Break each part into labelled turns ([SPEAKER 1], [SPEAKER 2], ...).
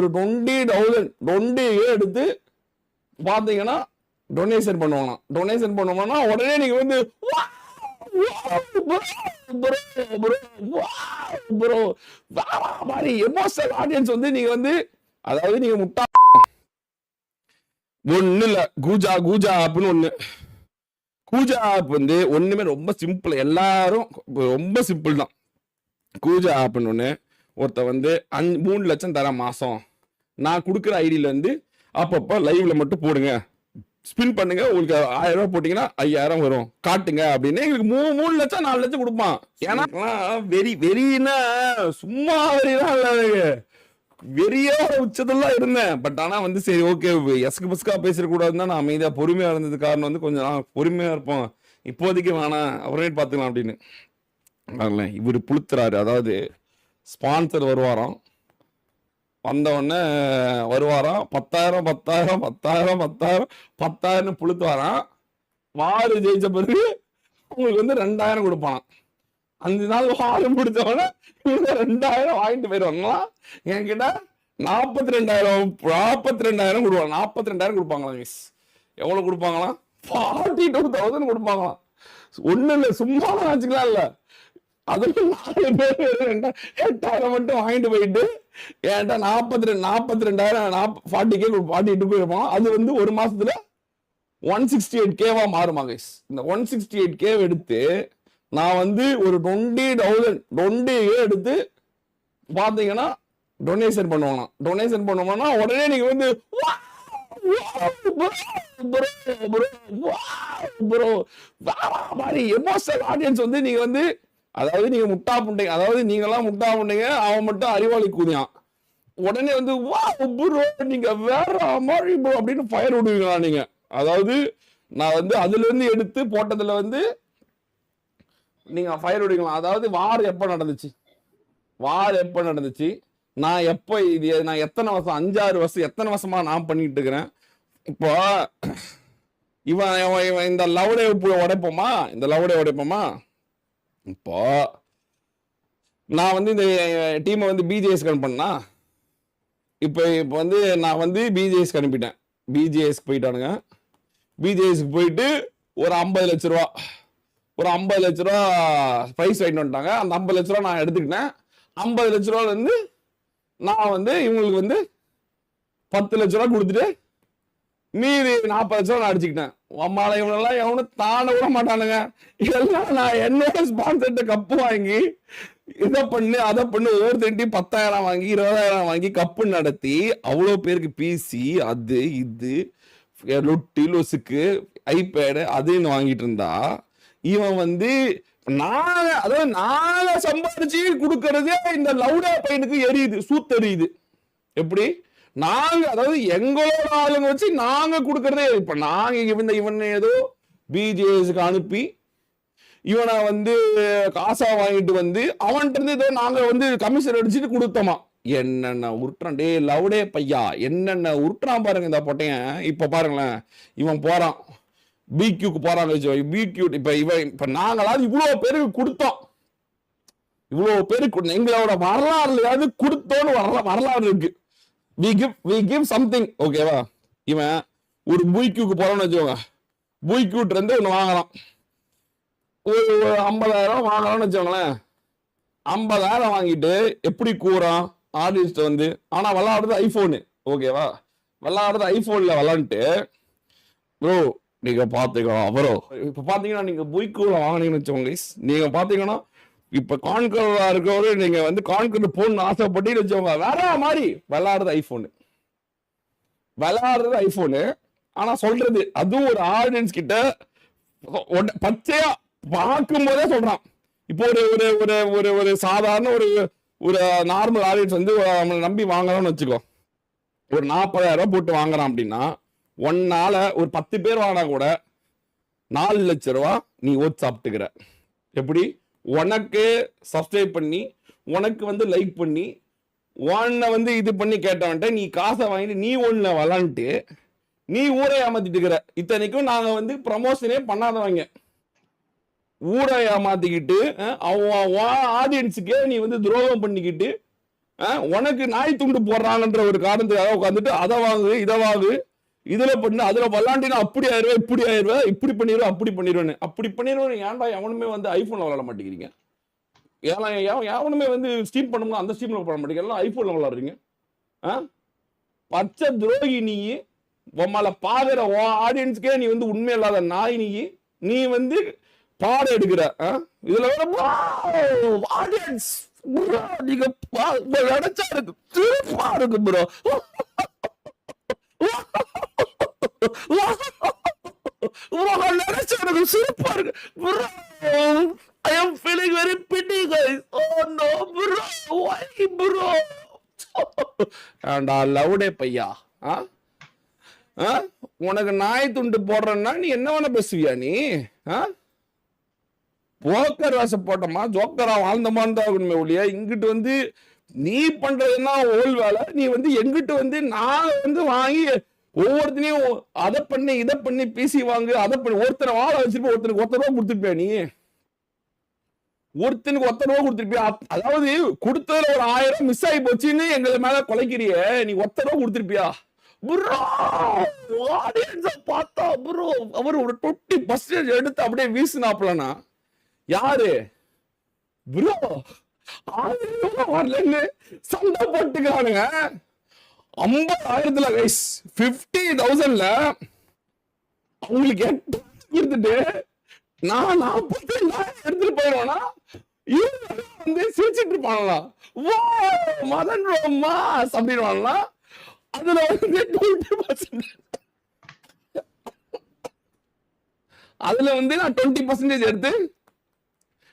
[SPEAKER 1] ஒரு twenty thousand twenty எடுத்து பார்த்தீங்கன்னா டொனேஷன் பண்ணுவாங்களாம். டொனேஷன் பண்ணுவோம்னா உடனே நீங்கள் வந்து ப்ரோ மாதிரி எமோஷனல் ஆடியன்ஸ் வந்து நீங்க வந்து அதாவது நீங்க முட்டா ஒண்ணு இல்ல கூஜா கூஜா ஆப்னு ஒண்ணு. கூஜா ஆப் வந்து ஒண்ணுமே ரொம்ப சிம்பிள் எல்லாரும் ரொம்ப சிம்பிள் தான். கூஜா ஆப்னு ஒண்ணு. ஒருத்த வந்து அஞ்சு மூணு லட்சம் தரேன் மாசம். நான் கொடுக்குற ஐடியிலேருந்து அப்பப்போ லைவ்ல மட்டும் போடுங்க. ஸ்பின் பண்ணுங்க. உங்களுக்கு ஆயிரம் ரூபாய் போட்டீங்கன்னா ஐயாயிரம் வரும். காட்டுங்க அப்படின்னு. எங்களுக்கு மூணு மூணு லட்சம் நாலு லட்சம் கொடுப்பான். ஏன்னா வெறி வெறினா சும்மா வெறிதான் இல்லை வெறியா உச்சதெல்லாம் இருந்தேன். பட் ஆனால் வந்து சரி ஓகே எஸ்கு பஸ்கா பேசிடக்கூடாதுன்னு தான் நான் அமைதியாக பொறுமையாக இருந்தது. காரணம் வந்து கொஞ்சம் நான் பொறுமையாக இருப்போம் இப்போதைக்கு வேணாம் அப்புறமேட்டு பார்த்துக்கலாம் அப்படின்னு. இவர் புளுத்துறாரு. அதாவது ஸ்பான்சர் வருவாராம். வந்தவுடனே வருவாராம். பத்தாயிரம் பத்தாயிரம் பத்தாயிரம் பத்தாயிரம் பத்தாயிரம் புளுத்து வரான் வாரு ஜெயிச்ச பிறகு உங்களுக்கு வந்து ரெண்டாயிரம் கொடுப்பான் அஞ்சு நாள் வாரு முடிச்ச இவங்க ரெண்டாயிரம் வாங்கிட்டு போயிடுவாங்களா? என்கிட்ட நாற்பத்தி ரெண்டாயிரம் நாற்பத்தி ரெண்டாயிரம் கொடுப்பாங்க. நாற்பத்தி ரெண்டாயிரம் கொடுப்பாங்களா மிஸ் எவ்வளோ கொடுப்பாங்களாம்? ஃபார்ட்டி டூ தௌசண்ட் கொடுப்பாங்களாம். ஒன்றும் இல்லை சும்மா வச்சுக்கலாம் இல்லை. அதுக்கு நாலு பேர் எட்டாயிரம் மட்டும் வாங்கிட்டு போயிட்டு ஏன்டா நாற்பத்தி ரெண்டு நாற்பத்தி ரெண்டாயிரம் நாற்ப ஃபார்ட்டி கே ஃபார்ட்டி டூ அது வந்து ஒரு மாசத்துல ஒன் சிக்ஸ்டி எயிட் கேவா மாறுமா கைஸ் இந்த ஒன் சிக்ஸ்டி எயிட் கேவ் எடுத்து நான் வந்து ஒரு டுவெண்ட்டி தௌசண்ட் டுவெண்ட்டி எடுத்து பார்த்தீங்கன்னா டொனேஷன் பண்ணுவோம் டொனேஷன் பண்ணுவோம்னா உடனே நீங்க வந்து ப்ரோ மாதிரி எமோஷனல் ஆடியன்ஸ் வந்து நீங்க வந்து அதாவது நீங்க முட்டா புண்டைங்க. அதாவது நீங்களாம் முட்டா புண்டைங்க அவன் மட்டும் அறிவாளி கூதியான் உடனே வந்து வா ப்ரோ நீங்க வேற மாதிரி ப்ரோ அப்படின்னு ஃபயர் விடுவீங்களா நீங்க. அதாவது நான் வந்து அதுல இருந்து எடுத்து போட்டதுல வந்து நீங்க ஃபயர் விடுவீங்களா? அதாவது வார் எப்ப நடந்துச்சு? வார் எப்ப நடந்துச்சு? நான் எப்ப இது நான் எத்தனை வருஷம் அஞ்சாறு வருஷம் எத்தனை வருஷமா நான் பண்ணிட்டு இருக்கிறேன்? இப்போ இவன் இவன் இவன் இந்த லவ்டே உடைப்போமா? இந்த லவ்டே உடைப்போமா? இப்போ நான் வந்து இந்த டீமை வந்து பிஜேஎஸ்க்கு அனுப்பினா இப்போ இப்போ வந்து நான் வந்து பிஜேஎஸ்க்கு அனுப்பிட்டேன். பிஜேஎஸ்க்கு போயிட்டானுங்க. பிஜேஎஸ்க்கு போயிட்டு ஒரு ஐம்பது லட்ச ரூபா ஒரு ஐம்பது லட்ச ரூபா ப்ரைஸ் வாங்கிட்டு வந்துட்டாங்க. அந்த ஐம்பது லட்ச ரூபா நான் எடுத்துக்கிட்டேன். ஐம்பது லட்ச ரூபாலேருந்து நான் வந்து இவங்களுக்கு வந்து பத்து லட்ச ரூபா கொடுத்துட்டு மீதி நாற்பது லட்சம் நான் அடிச்சுக்கிட்டேன். அம்மால இவனெல்லாம் எவனும் தாண்ட விட மாட்டானுங்க. இதெல்லாம் நான் என்னோட ஸ்பான்சர்ட்ட கப்பு வாங்கி இதை பண்ணு அதை பண்ணு ஒவ்வொருத்தண்டி பத்தாயிரம் வாங்கி இருபதாயிரம் வாங்கி கப்பு நடத்தி அவ்வளோ பேருக்கு பிசி அது இது லொட்டி லொசுக்கு ஐபேடு அதுன்னு வாங்கிட்டு இருந்தா இவன் வந்து நாங்க அதாவது நாங்க சம்பாதிச்சு கொடுக்கறதே இந்த லவுடா பையனுக்கு எரியுது சூத்தெரியுது. எப்படி? நாங்க அதாவது எங்களோட ஆளுங்க வச்சு நாங்க கொடுக்கறதே இப்ப நாங்க இவன் இவன் ஏதோ பிஜேஎஸ்க்கு அனுப்பி இவனை வந்து காசா வாங்கிட்டு வந்து அவன்கிட்ட இருந்து ஏதோ நாங்க வந்து கமிஷன் அடிச்சுட்டு கொடுத்தோமா. என்னென்ன உருட்டுறான்? டே லவ்டே பையா. என்னென்ன உருட்டுறான் பாருங்க இந்த பொட்டையன். இப்ப பாருங்களேன். இவன் போறான். பிக்யூக்கு போறாங்க வச்சு பிக்யூ இப்ப இவன் இப்ப நாங்களாவது இவ்வளவு பேருக்கு கொடுத்தோம். இவ்வளவு பேருக்கு எங்களோட வரலாறுலயாவது கொடுத்தோன்னு வரல வரலாறு இருக்கு. We give we give something ஓகேவா இவன் ஒரு புய்க்யூக்கு போகிறோம்னு வச்சுக்கோங்க. புய்க்யூட்லேருந்து ஒன்று வாங்கலாம். ஒரு ஐம்பதாயிரம் வாங்கலாம்னு வச்சுக்கோங்களேன். ஐம்பதாயிரம் வாங்கிட்டு எப்படி கூறான் ஆர்டிஸ்ட் வந்து ஆனால் விளாடுறது ஐஃபோனு ஓகேவா விளாடுறது ஐஃபோனில் விளாண்டுட்டு ப்ரோ நீங்கள் பார்த்துக்கலாம் ப்ரோ இப்போ பார்த்தீங்கன்னா நீங்கள் புய்க்கூல வாங்கினீங்கன்னு வச்சுக்கோங்க நீங்கள் பார்த்தீங்கன்னா இப்ப கான்கரா இருக்கவரு நீங்க வந்து கான்கர் போன்னு ஆசைப்பட்டு வச்சுக்கோங்க வேற மாதிரி விளாடுறது ஐபோனு விளாடுறது ஐபோனு ஆனா சொல்றது அதுவும் ஒரு ஆடியன்ஸ் கிட்ட பச்சையா பார்க்கும் போதே சொல்றான். இப்போ ஒரு ஒரு ஒரு ஒரு ஒரு சாதாரண ஒரு ஒரு நார்மல் ஆடியன்ஸ் வந்து நம்மளை நம்பி வாங்கணும்னு வச்சுக்கோ. ஒரு நாற்பதாயிரம் ரூபா போட்டு வாங்குறான் அப்படின்னா ஒன்னால ஒரு பத்து பேர் வாங்கினா கூட நாலு லட்ச ரூபா நீ ஓட் சாப்பிட்டுக்கிற. எப்படி? உனக்கு சப்ஸ்கிரைப் பண்ணி உனக்கு வந்து லைக் பண்ணி உன்னை வந்து இது பண்ணி கேட்டவன்ட்ட நீ காசை வாங்கிட்டு நீ ஒன்றில் விளாண்டுட்டு நீ ஊரை ஏமாத்திட்டு இருக்கிற. இத்தனைக்கும் நாங்கள் வந்து ப்ரமோஷனே பண்ணாதவங்க. ஊரை ஏமாத்திக்கிட்டு அவன் ஆடியன்ஸுக்கே நீ வந்து துரோகம் பண்ணிக்கிட்டு உனக்கு நாய் துண்டு போடுறாங்கன்ற ஒரு காரணத்துக்காக உட்காந்துட்டு அதை வாங்கு இதை வாங்கு இதுல பண்ணு அதுல விளாண்டினா அப்படி ஆயிடுவேன் இப்படி ஆயிடுவேன் இப்படி பண்ணிடுவேன் அப்படி பண்ணிடுவேன் அப்படி பண்ணிடுவேன் ஏன்டா எவனுமே வந்து ஐபோன்ல விளாட மாட்டேங்கிறீங்க? ஏன்னா எவனுமே வந்து ஸ்டீம் பண்ணும்போது அந்த ஸ்டீம்ல பண்ண மாட்டேங்க. எல்லாம் ஐபோன்ல விளாடுறீங்க. ஆ? பச்சை துரோகி நீ உம்மள பாக்குற ஆடியன்ஸ்க்கே நீ வந்து உண்மை இல்லாத நாய் நீ. நீ வந்து பாடம் எடுக்கிற ஆ? இதுல வேற ஆடியன்ஸ் நீங்க நினைச்சா இருக்கு திருப்பா இருக்கு ப்ரோ நினைச்சா இருக்கு. Bro am feeling very pity guys. Oh no bro. Why bro? ஏண்டா பையா? ஆ? உனக்கு நாய் துண்டு போடுறேன்னா நீ என்ன வேணா பேசுவியா நீ? ஆ? போக்கர் வாச போட்டோமா? ஜோக்கரா வாழ்ந்தமான்னு தான் ஆகணுமே ஒழிய இங்கிட்டு வந்து நீ பண்றதுன்னா ஓல் வேலை நீ வந்து எங்கிட்டு வந்து நான் வந்து வாங்கி ஒவ்வொருத்தனையும் அதை பண்ணி இதை பண்ணி பேசி வாங்கு அதை பண்ணி. ஒருத்தனை வாழ வச்சிருப்ப ஒருத்தனுக்கு ஒத்த ரூபா கொடுத்துருப்பியா நீ? ஒருத்தனுக்கு ஒத்த ரூபா கொடுத்துருப்பியா? அதாவது கொடுத்ததுல ஒரு ஆயிரம் மிஸ் ஆகி போச்சுன்னு எங்களை மேல கொலைக்கிறிய. நீ ஒத்த ரூபா கொடுத்துருப்பியா? பார்த்தா ப்ரோ அவர் ஒரு டொட்டி பர்சன்டேஜ் எடுத்து அப்படியே வீசினாப்லனா யாரு? ப்ரோ ஆயிரம் வரலன்னு சண்டை போட்டுக்கிறானுங்க ஐம்பதாயிரத்துல கைஸ் பிப்டி தௌசண்ட்ல அவங்களுக்கு எட்டு கொடுத்துட்டு நான் நாற்பத்தி ரெண்டாயிரம் எடுத்துட்டு இவங்க வந்து சிரிச்சிட்டு இருப்பாங்களா? வா மதன் ரோமாஸ் அப்படின்வாங்களா அதுல வந்து டுவெண்ட்டி பர்சன்ட் அதுல வந்து நான் டுவெண்ட்டி பர்சன்டேஜ் எடுத்து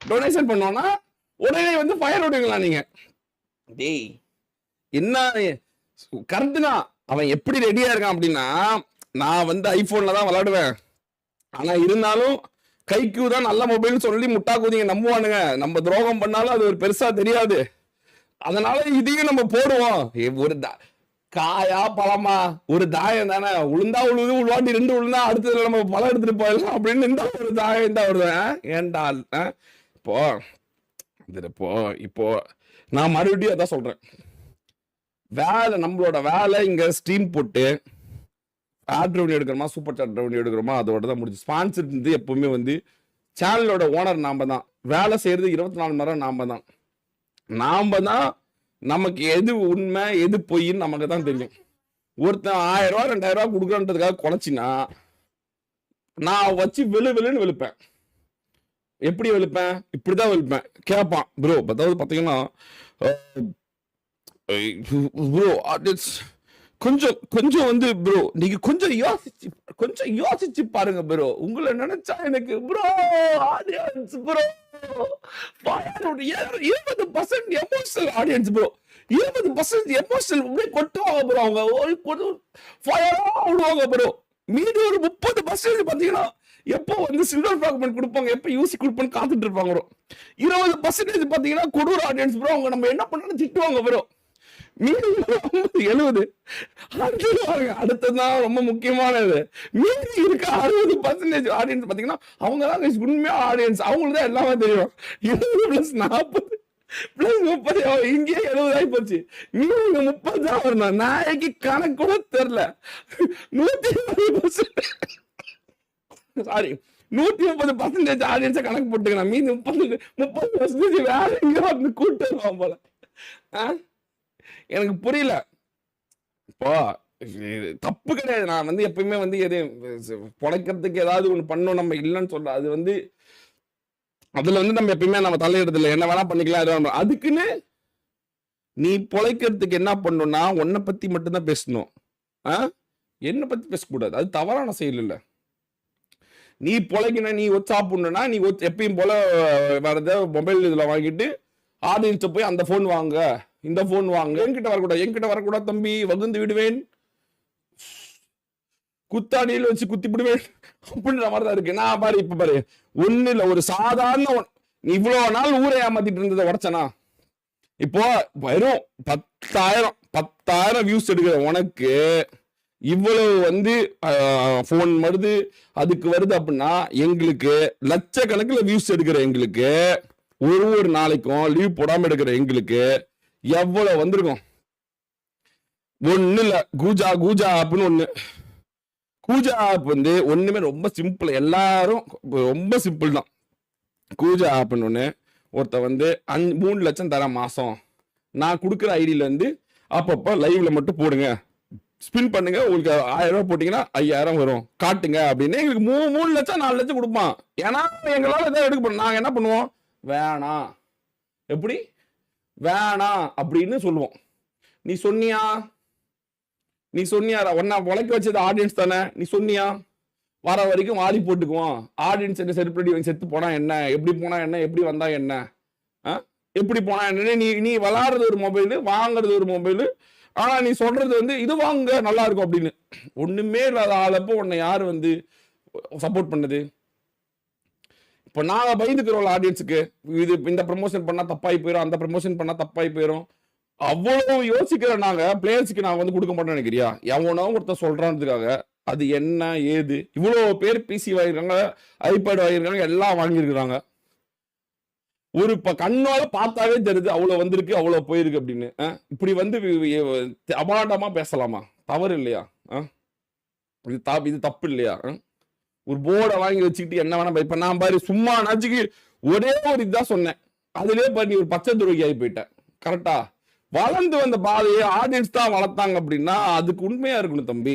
[SPEAKER 1] டொனேஷன் பண்ணோம்னா உடனே வந்து ஃபயர் விடுவீங்களா நீங்க? டேய் என்ன கரெக்ட் தான் அவன் எப்படி ரெடியா இருக்கான் அப்படின்னா நான் வந்து ஐபோன்ல தான் விளாடுவேன் ஆனா இருந்தாலும் கைக்கு தான் நல்ல மொபைல்னு சொல்லி முட்டா கூதிங்க நம்புவானுங்க. நம்ம துரோகம் பண்ணாலும் அது ஒரு பெருசா தெரியாது. அதனால இதையும் நம்ம போடுவோம். ஒரு தா- காயா பழமா? ஒரு தாயம் தானே. உளுந்தா உழுது உள்வாட்டி ரெண்டு உளுந்தா அடுத்ததுல நம்ம பழம் எடுத்துட்டு போயிடலாம் அப்படின்னு இந்த ஒரு தாயம் இந்த வருவேன் ஏன்டா ஆ? இப்போ இது இப்போ இப்போ நான் மறுபடியும் அதான் சொல்றேன். வேலை நம்மளோட வேலை இங்கே ஸ்ட்ரீம் போட்டு ஆட் ரெவன்யூ எடுக்கிறோமா சூப்பர் சாட் ரெவன்யூ எடுக்கிறோமா அதோட தான் முடிஞ்சு. ஸ்பான்சர் வந்து எப்பவுமே வந்து சேனலோட ஓனர் நாம் தான் வேலை செய்கிறது இருபத்தி நாலு மணி நேரம் நாம் தான் நாம் தான் நமக்கு எது உண்மை எது பொய்ன்னு நமக்கு தான் தெரியும். ஒருத்தன் ஆயிரம் ரூபா ரெண்டாயிரம் ரூபா கொடுக்குறன்றதுக்காக குறைச்சினா நான் வச்சு வெளு வெளுன்னு வெளுப்பேன். எப்படி வெளுப்பேன்? இப்படிதான் வெளுப்பேன். கேட்பான் ப்ரோ அதாவது பார்த்தீங்கன்னா ப்ரோ கொஞ்சம் கொஞ்சம் வந்து ப்ரோ நீங்க கொஞ்சம் யோசிச்சு கொஞ்சம் யோசிச்சு பாருங்க ப்ரோ உங்களை நினைச்சா எனக்கு ப்ரோ ஆடியன்ஸ் ப்ரோ இருபது பர்சன்ட் எமோஷனல் ஆடியன்ஸ் ப்ரோ இருபது பர்சன்ட் எமோஷனல் அப்படியே கொட்டுவாங்க ப்ரோ அவங்க ஒரு ஃபயரா விடுவாங்க ப்ரோ மீதி ஒரு முப்பது பர்சன்ட் பாத்தீங்கன்னா எப்போ வந்து சில்வர் ஃபிராக்மெண்ட் கொடுப்பாங்க எப்போ யூசி கொடுப்பான்னு காத்துட்டு இருப்பாங்க ப்ரோ இருபது பர்சன்டேஜ் பாத்தீங்கன்னா கொடூர ஆடியன்ஸ் ப்ரோ அவங்க நம்ம என்ன பண்ணணும் திட்டுவாங்க ப்ரோ மீதி எழுபது. அடுத்தது பாருங்க அடுத்ததுதான் ரொம்ப முக்கியமானது. மீதி இருக்க அறுபது பர்சன்டேஜ் ஆடியன்ஸ் பாத்தீங்கன்னா அவங்க தான் உண்மையா ஆடியன்ஸ் அவங்களுக்கு தான் எல்லாமே தெரியும். இருபது பிளஸ் நாற்பது பிளஸ் முப்பது இங்கேயே எழுபது ஆகி போச்சு. நீங்க முப்பது தான் வரணும் நாளைக்கு கணக்கு கூட தெரியல நூத்தி இருபது பர்சன்ட் சாரி நூத்தி முப்பது பர்சன்டேஜ் ஆடியன்ஸை கணக்கு போட்டுக்கலாம் மீதி முப்பது முப்பது பர்சன்டேஜ் வேற எங்க கூட்டம் போல. ஆ? எனக்கு புரியல. இப்போ தப்பு கிடையாது. நான் வந்து எப்பயுமே வந்து எது பொழைக்கிறதுக்கு ஏதாவது ஒன்று பண்ணணும் நம்ம இல்லைன்னு சொல்ல அது வந்து அதுல வந்து நம்ம எப்பயுமே நம்ம தலையிடுறது இல்லை. என்ன வேணா பண்ணிக்கலாம் அதுக்குன்னு நீ பொழைக்கிறதுக்கு என்ன பண்ணணும்னா உன்னை பத்தி மட்டும்தான் பேசணும். ஆ? என்னை பத்தி பேசக்கூடாது. அது தவறான செயல் இல்லை. நீ பொழைக்கணும் நீ சாப்பிடணும்னா நீ எப்பயும் போல வரத மொபைல் இதில் வாங்கிட்டு ஆடியன்ஸை போய் அந்த ஃபோன் வாங்க. இந்த ஃபோன் வாங்க. என்கிட்ட வரக்கூடாது. என்கிட்ட வரக்கூடாது தம்பி. வகுந்து விடுவேன். குத்தாடியில் வச்சு குத்தி விடுவேன். அப்படின்ற மாதிரி தான் இருக்கு. நான் பாரு இப்ப பாரு. ஒண்ணு இல்ல. ஒரு சாதாரண ஒன்- நீ இவ்வளவு நாள் ஊரை ஏமாத்திட்டு இருந்ததை உடச்சனா? இப்போ வெறும் பத்தாயிரம் பத்தாயிரம் வியூஸ் எடுக்கிற உனக்கு இவ்வளவு வந்து ஃபோன் வருது. அதுக்கு வருது அப்படின்னா எங்களுக்கு லட்சக்கணக்கில் வியூஸ் எடுக்கிற எங்களுக்கு ஒரு ஒரு நாளைக்கும் லீவ் போடாம எடுக்கிற எங்களுக்கு எவ்வளவு வந்திருக்கும்? ஒண்ணு இல்ல கூஜா கூஜா ஆப்னு ஒண்ணு. கூஜா ஆப் வந்து ஒண்ணுமே ரொம்ப சிம்பிள் எல்லாரும் ரொம்ப சிம்பிள் தான். கூஜா ஆப்னு ஒண்ணு. ஒருத்த வந்து அஞ்சு மூணு லட்சம் தரேன் மாசம். நான் கொடுக்குற ஐடியில இருந்து அப்பப்போ லைவ்ல மட்டும் போடுங்க. ஸ்பின் பண்ணுங்க. உங்களுக்கு ஆயிரம் ரூபாய் போட்டீங்கன்னா ஐயாயிரம் வரும். காட்டுங்க அப்படின்னு. எங்களுக்கு மூணு மூணு லட்சம் நாலு லட்சம் கொடுப்பான். ஏன்னா எங்களால எதாவது எடுக்க நாங்கள் நாங்க என்ன பண்ணுவோம்? வேணாம். எப்படி? வேணாம் அப்படின்னு சொல்லுவோம். நீ சொன்னியா? நீ சொன்னியா? ஒன்னா உழைக்க வச்சது ஆடியன்ஸ் தானே? நீ சொன்னியா? வர வரைக்கும் வாலி போட்டுக்குவோம் ஆடியன்ஸ் என்ன செருப்படி இவன் செத்து போனா என்ன? எப்படி போனா என்ன? எப்படி வந்தா என்ன? ஆ? எப்படி போனா என்ன நீ நீ விளாடுறது ஒரு மொபைலு வாங்குறது ஒரு மொபைலு ஆனா நீ சொல்றது வந்து இது வாங்க நல்லா இருக்கும் அப்படின்னு. ஒண்ணுமே இல்லாத ஆளப்போ உன்னை யார் வந்து சப்போர்ட் பண்ணது? இப்போ நான் பயந்துக்கிறோம்ல ஆடியன்ஸுக்கு இது இந்த ப்ரமோஷன் பண்ணால் தப்பாகி போயிடும் அந்த ப்ரமோஷன் பண்ணால் தப்பாகி போயிடும் அவ்வளோ யோசிக்கிற நாங்கள் பிளேயர்ஸுக்கு நான் வந்து கொடுக்க மாட்டோம் நினைக்கிறியா? எவனோ ஒருத்தர் சொல்கிறான்றதுக்காக அது என்ன ஏது? இவ்வளோ பேர் பிசி வாங்கியிருக்காங்க ஐபேட் வாங்கியிருக்காங்க எல்லாம் வாங்கியிருக்கிறாங்க. ஒரு இப்போ கண்ணால் பார்த்தாவே தெரியுது அவ்வளோ வந்திருக்கு அவ்வளோ போயிருக்கு அப்படின்னு. ஆ? இப்படி வந்து அபாண்டமாக பேசலாமா? தவறு இல்லையா? ஆ? இது த இது தப்பு இல்லையா? ஆ? ஒரு போர்டை வாங்கி வச்சுக்கிட்டு என்ன வேணா இப்ப நான் பாரு சும்மா நாச்சுக்கு ஒரே ஒரு இதுதான் சொன்னேன். அதுலயே பாரு நீ ஒரு பச்சை துரோகி ஆகி போயிட்டேன் கரெக்டா வளர்ந்து வந்த பாதையை ஆடியன்ஸ் தான் வளர்த்தாங்க அப்படின்னா அதுக்கு உண்மையா இருக்கணும் தம்பி.